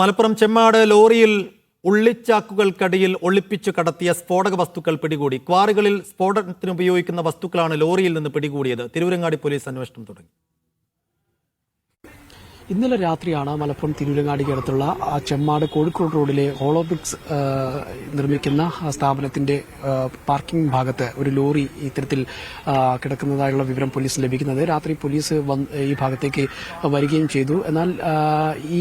മലപ്പുറം ചെമ്മാട് ലോറിയിൽ ഉള്ളിച്ചാക്കുകൾക്കടിയിൽ ഒളിപ്പിച്ചു കടത്തിയ സ്ഫോടക വസ്തുക്കൾ പിടികൂടി. ക്വാറികളിൽ സ്ഫോടനത്തിന് ഉപയോഗിക്കുന്ന വസ്തുക്കളാണ് ലോറിയിൽ നിന്ന് പിടികൂടിയത്. തിരുവരങ്ങാടി പോലീസ് അന്വേഷണം തുടങ്ങി. ഇന്നലെ രാത്രിയാണ് മലപ്പുറം തിരൂരങ്ങാടിക്കടുത്തുള്ള ചെമ്മാട് കോഴിക്കോട് റോഡിലെ ഹോളോബ്രിക്സ് നിർമ്മിക്കുന്ന സ്ഥാപനത്തിന്റെ പാർക്കിംഗ് ഭാഗത്ത് ഒരു ലോറി ഇത്തരത്തിൽ കിടക്കുന്നതായുള്ള വിവരം പോലീസ് ലഭിക്കുന്നത്. രാത്രി പോലീസ് ഈ ഭാഗത്തേക്ക് വരികയും ചെയ്തു. എന്നാൽ ഈ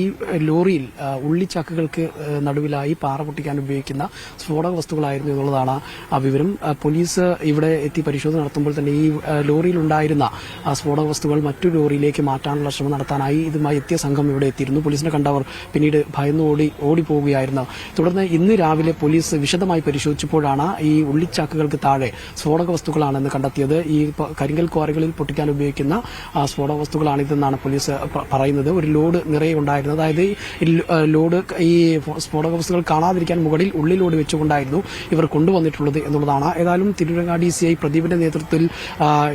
ലോറിയിൽ ഉള്ളിച്ചക്കുകൾക്ക് നടുവിലായി പാറ പൊട്ടിക്കാൻ ഉപയോഗിക്കുന്ന സ്ഫോടക വസ്തുക്കളായിരുന്നു എന്നുള്ളതാണ് ആ വിവരം. പോലീസ് ഇവിടെ എത്തി പരിശോധന നടത്തുമ്പോൾ തന്നെ ഈ ലോറിയിൽ ഉണ്ടായിരുന്ന സ്ഫോടക വസ്തുക്കൾ മറ്റു ലോറിയിലേക്ക് മാറ്റാനുള്ള ശ്രമം നടത്താനായി ഇതുമായി എത്തിയ സംഘം ഇവിടെ എത്തിയിരുന്നു. പോലീസിനെ കണ്ടവർ പിന്നീട് ഭയന്ന് ഓടി ഓടിപ്പോവുകയായിരുന്നു. തുടർന്ന് ഇന്ന് രാവിലെ പോലീസ് വിശദമായി പരിശോധിച്ചപ്പോഴാണ് ഈ ഉള്ളിച്ചാക്കുകൾക്ക് താഴെ സ്ഫോടക വസ്തുക്കളാണെന്ന് കണ്ടെത്തിയത്. ഈ കരിങ്കൽ ക്വാറികളിൽ പൊട്ടിക്കാൻ ഉപയോഗിക്കുന്ന സ്ഫോടക വസ്തുക്കളാണിതെന്നാണ് പോലീസ് പറയുന്നത്. ഒരു ലോഡ് നിറയെ ഉണ്ടായിരുന്നു. അതായത് ലോഡ് ഈ സ്ഫോടക വസ്തുക്കൾ കാണാതിരിക്കാൻ മുകളിൽ ഉള്ളിലോട് വെച്ചുകൊണ്ടായിരുന്നു ഇവർ കൊണ്ടുവന്നിട്ടുള്ളത് എന്നുള്ളതാണ്. ഏതായാലും തിരുവരങ്ങാടി സി ഐ പ്രദീപിന്റെ നേതൃത്വത്തിൽ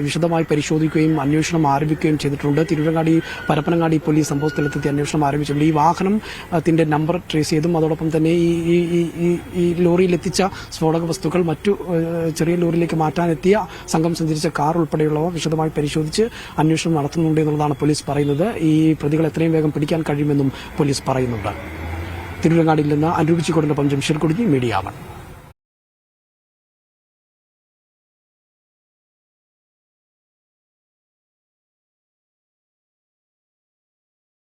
വിശദമായി പരിശോധിക്കുകയും അന്വേഷണം ആരംഭിക്കുകയും ചെയ്തിട്ടുണ്ട്. തിരുവരങ്ങാടി പരപ്പനങ്ങാടി പോലീസ് സംഭവ അന്വേഷണം ആരംഭിച്ചിട്ടുണ്ട്. ഈ വാഹനത്തിന്റെ നമ്പർ ട്രേസ് ചെയ്തും അതോടൊപ്പം തന്നെ ഈ ഈ- എത്തിച്ച സ്ഫോടക വസ്തുക്കൾ മറ്റു ചെറിയ ലോറിയിലേക്ക് മാറ്റാനെത്തിയ സംഘം സഞ്ചരിച്ച കാർ ഉൾപ്പെടെയുള്ളവ വിശദമായി പരിശോധിച്ച് അന്വേഷണം നടത്തുന്നുണ്ട് എന്നുള്ളതാണ് പോലീസ് പറയുന്നത്. ഈ പ്രതികൾ എത്രയും വേഗം പിടിക്കാൻ കഴിയുമെന്നും പോലീസ് പറയുന്നുണ്ട്. തിരുവരങ്ങാടിയിൽ നിന്ന് അനുരൂപിച്ചിക്കൊണ്ടിനൊപ്പം ജംഷീർ കുടുങ്ങി മീഡിയ